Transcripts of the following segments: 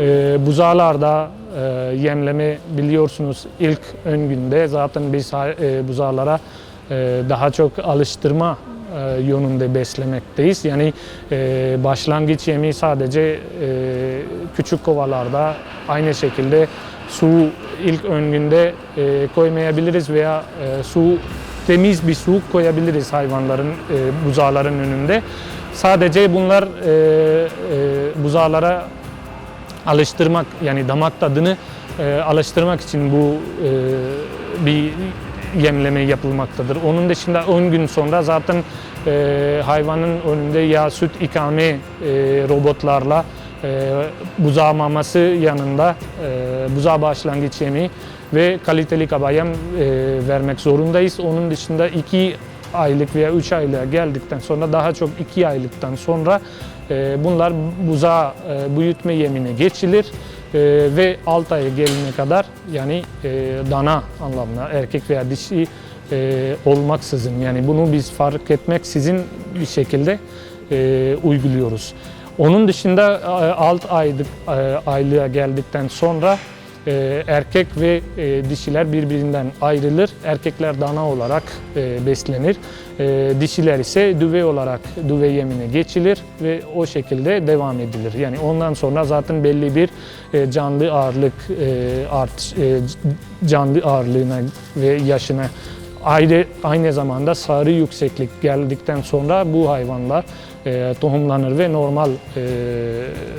E, buzağlarda e, yemlemi biliyorsunuz ilk ön günde zaten biz e, buzağlara e, daha çok alıştırma e, yönünde beslemekteyiz. Yani e, başlangıç yemeği sadece e, küçük kovalarda aynı şekilde su ilk ön günde e, koymayabiliriz veya e, su temiz bir su koyabiliriz hayvanların e, buzağların önünde. Sadece bunlar e, e, buzağlara alıştırmak yani damak tadını e, alıştırmak için bu e, bir yemleme yapılmaktadır. Onun dışında 10 gün sonra zaten e, hayvanın önünde yağ süt ikame e, robotlarla e, buzağı maması yanında e, buzağı başlangıç yemeği ve kaliteli kabayem e, vermek zorundayız. Onun dışında 2 aylık veya 3 aylığa geldikten sonra daha çok 2 aylıktan sonra e, bunlar buzağı e, büyütme yemine geçilir e, ve 6 aya gelene kadar yani e, dana anlamına erkek veya dişi e, olmaksızın yani bunu biz fark etmeksizin bir şekilde e, uyguluyoruz. Onun dışında 6 aylık e, aylığa geldikten sonra e, erkek ve e, dişiler birbirinden ayrılır. Erkekler dana olarak e, beslenir. E, dişiler ise düve olarak düve yemine geçilir ve o şekilde devam edilir. Yani ondan sonra zaten belli bir e, canlı ağırlık art canlı ağırlığına ve yaşına ayrı aynı zamanda sarı yükseklik geldikten sonra bu hayvanlar e, tohumlanır ve normal e,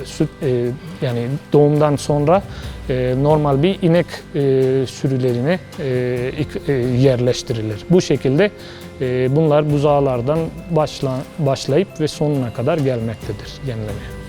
süt e, yani doğumdan sonra e, normal bir inek e, sürülerine e, e, yerleştirilir. Bu şekilde e, bunlar buzağlardan başla, başlayıp ve sonuna kadar gelmektedir yemleme.